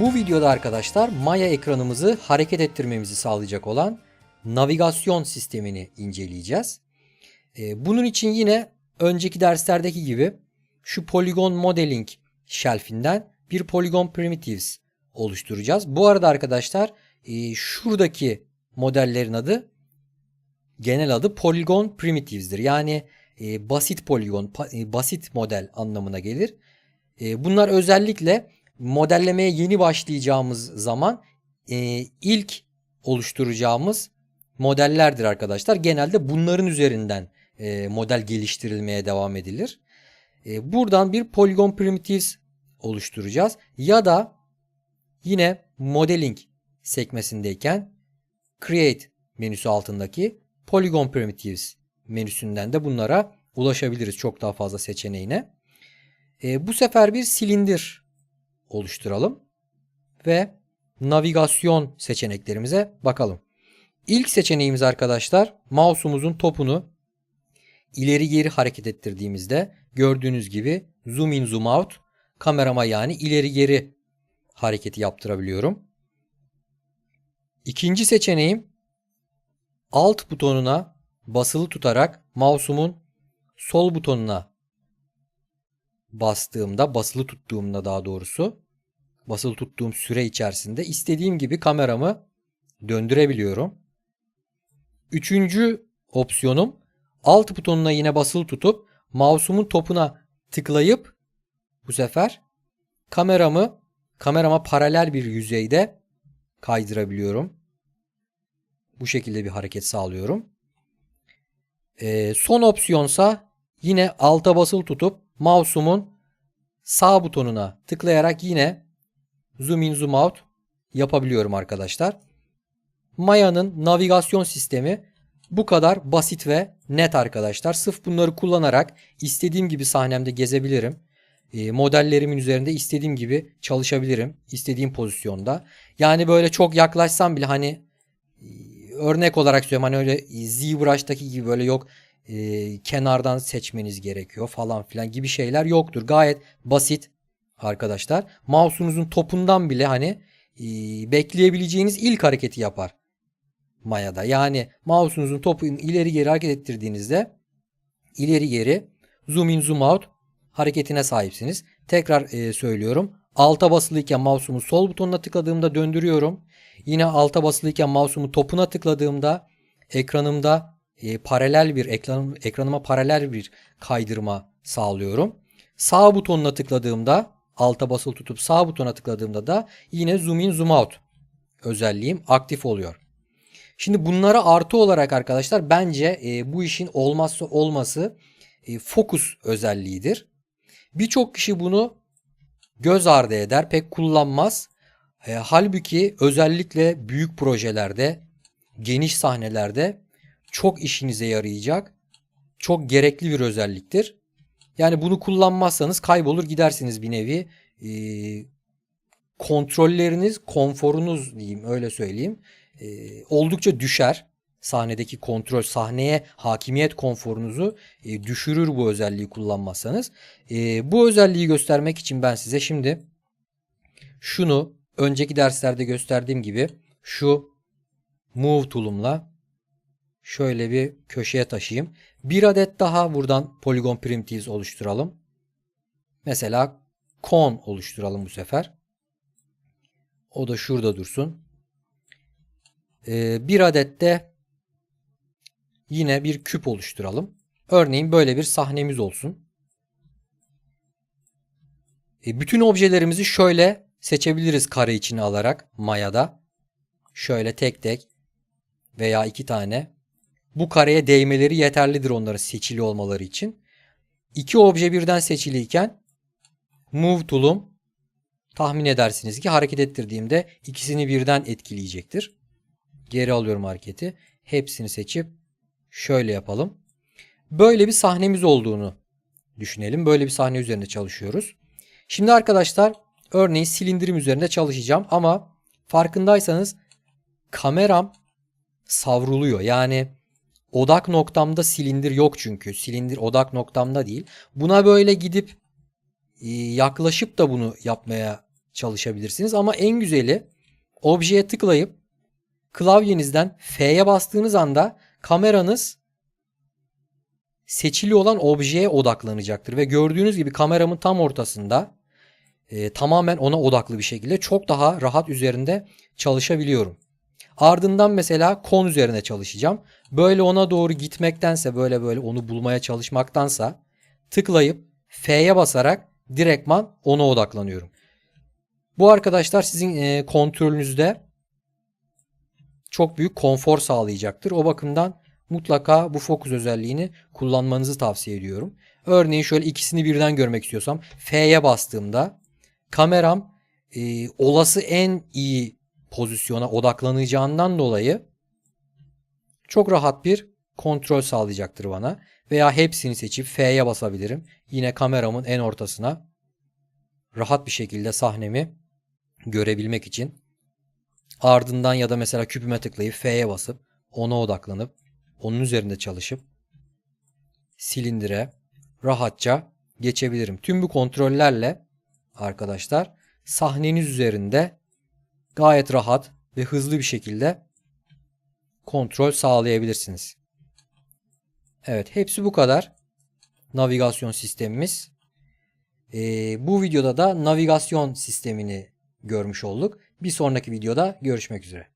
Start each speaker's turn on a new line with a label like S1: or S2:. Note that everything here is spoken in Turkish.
S1: Bu videoda arkadaşlar Maya ekranımızı hareket ettirmemizi sağlayacak olan navigasyon sistemini inceleyeceğiz. Ee, Bunun için yine önceki derslerdeki gibi şu Polygon Modeling shelfinden bir Polygon Primitives oluşturacağız. Bu arada arkadaşlar e, şuradaki modellerin adı genel adı Polygon Primitives'dir. Yani e, basit poligon, e, basit model anlamına gelir. Bunlar özellikle modellemeye yeni başlayacağımız zaman e, ilk oluşturacağımız modellerdir arkadaşlar. Genelde bunların üzerinden e, model geliştirilmeye devam edilir. E, buradan bir Polygon Primitives oluşturacağız. Ya da yine Modeling sekmesindeyken Create menüsü altındaki Polygon Primitives menüsünden de bunlara ulaşabiliriz çok daha fazla seçeneğine. E, bu sefer bir silindir oluşturalım ve navigasyon seçeneklerimize bakalım. İlk seçeneğimiz arkadaşlar mouse'umuzun topunu ileri geri hareket ettirdiğimizde gördüğünüz gibi zoom in zoom out kamerama yani ileri geri hareketi yaptırabiliyorum. İkinci seçeneğim alt butonuna basılı tutarak mouse'umun sol butonuna bastığımda, basılı tuttuğumda daha doğrusu, basılı tuttuğum süre içerisinde istediğim gibi kameramı döndürebiliyorum. Üçüncü opsiyonum alt butonuna yine basılı tutup mouse'umun topuna tıklayıp bu sefer kameramı kamerama paralel bir yüzeyde kaydırabiliyorum. Bu şekilde bir hareket sağlıyorum. Ee, son opsiyonsa yine alta basılı tutup mouse'umun sağ butonuna tıklayarak yine zoom in zoom out yapabiliyorum arkadaşlar. Maya'nın navigasyon sistemi bu kadar basit ve net arkadaşlar. Sırf bunları kullanarak istediğim gibi sahnemde gezebilirim. E, modellerimin üzerinde istediğim gibi çalışabilirim. istediğim pozisyonda. Yani böyle çok yaklaşsam bile hani e, örnek olarak söylüyorum hani öyle ZBrush'taki gibi böyle yok e, kenardan seçmeniz gerekiyor falan filan gibi şeyler yoktur. Gayet basit arkadaşlar. Mouse'unuzun topundan bile hani e, bekleyebileceğiniz ilk hareketi yapar Maya'da. Yani mouse'unuzun topunu ileri geri hareket ettirdiğinizde ileri geri zoom in zoom out hareketine sahipsiniz. Tekrar e, söylüyorum. Alta basılıyken mouse'umu sol butonuna tıkladığımda döndürüyorum. Yine alta basılıyken mouse'umu topuna tıkladığımda ekranımda e, paralel bir ekranım, ekranıma paralel bir kaydırma sağlıyorum. Sağ butonuna tıkladığımda alta basılı tutup sağ butona tıkladığımda da yine zoom in zoom out özelliğim aktif oluyor. Şimdi bunlara artı olarak arkadaşlar bence e, bu işin olmazsa olması e, fokus özelliğidir. Birçok kişi bunu göz ardı eder, pek kullanmaz. E, halbuki özellikle büyük projelerde, geniş sahnelerde çok işinize yarayacak, çok gerekli bir özelliktir. Yani bunu kullanmazsanız kaybolur gidersiniz bir nevi. E, kontrolleriniz, konforunuz diyeyim öyle söyleyeyim. E, oldukça düşer. Sahnedeki kontrol, sahneye hakimiyet konforunuzu e, düşürür bu özelliği kullanmazsanız. E, bu özelliği göstermek için ben size şimdi şunu önceki derslerde gösterdiğim gibi şu move tool'umla şöyle bir köşeye taşıyayım. Bir adet daha buradan Polygon Primitives oluşturalım. Mesela cone oluşturalım bu sefer. O da şurada dursun. Ee, bir adet de yine bir küp oluşturalım. Örneğin böyle bir sahnemiz olsun. E, bütün objelerimizi şöyle seçebiliriz kare içine alarak Maya'da. Şöyle tek tek veya iki tane. Bu kareye değmeleri yeterlidir onların seçili olmaları için. İki obje birden seçiliyken Move tool'um tahmin edersiniz ki hareket ettirdiğimde ikisini birden etkileyecektir. Geri alıyorum hareketi. Hepsini seçip şöyle yapalım. Böyle bir sahnemiz olduğunu düşünelim. Böyle bir sahne üzerinde çalışıyoruz. Şimdi arkadaşlar örneğin silindirim üzerinde çalışacağım ama farkındaysanız kameram savruluyor. Yani odak noktamda silindir yok çünkü. Silindir odak noktamda değil. Buna böyle gidip e, yaklaşıp da bunu yapmaya çalışabilirsiniz. Ama en güzeli objeye tıklayıp klavyenizden F'ye bastığınız anda kameranız seçili olan objeye odaklanacaktır. Ve gördüğünüz gibi kameramın tam ortasında e, tamamen ona odaklı bir şekilde çok daha rahat üzerinde çalışabiliyorum. Ardından mesela kon üzerine çalışacağım. Böyle ona doğru gitmektense böyle böyle onu bulmaya çalışmaktansa tıklayıp F'ye basarak direktman ona odaklanıyorum. Bu arkadaşlar sizin e, kontrolünüzde çok büyük konfor sağlayacaktır. O bakımdan mutlaka bu fokus özelliğini kullanmanızı tavsiye ediyorum. Örneğin şöyle ikisini birden görmek istiyorsam F'ye bastığımda kameram e, olası en iyi pozisyona odaklanacağından dolayı çok rahat bir kontrol sağlayacaktır bana. Veya hepsini seçip F'ye basabilirim. Yine kameramın en ortasına rahat bir şekilde sahnemi görebilmek için. Ardından ya da mesela küpüme tıklayıp F'ye basıp ona odaklanıp onun üzerinde çalışıp silindire rahatça geçebilirim. Tüm bu kontrollerle arkadaşlar sahneniz üzerinde gayet rahat ve hızlı bir şekilde kontrol sağlayabilirsiniz. Evet hepsi bu kadar navigasyon sistemimiz. Ee, bu videoda da navigasyon sistemini görmüş olduk. Bir sonraki videoda görüşmek üzere.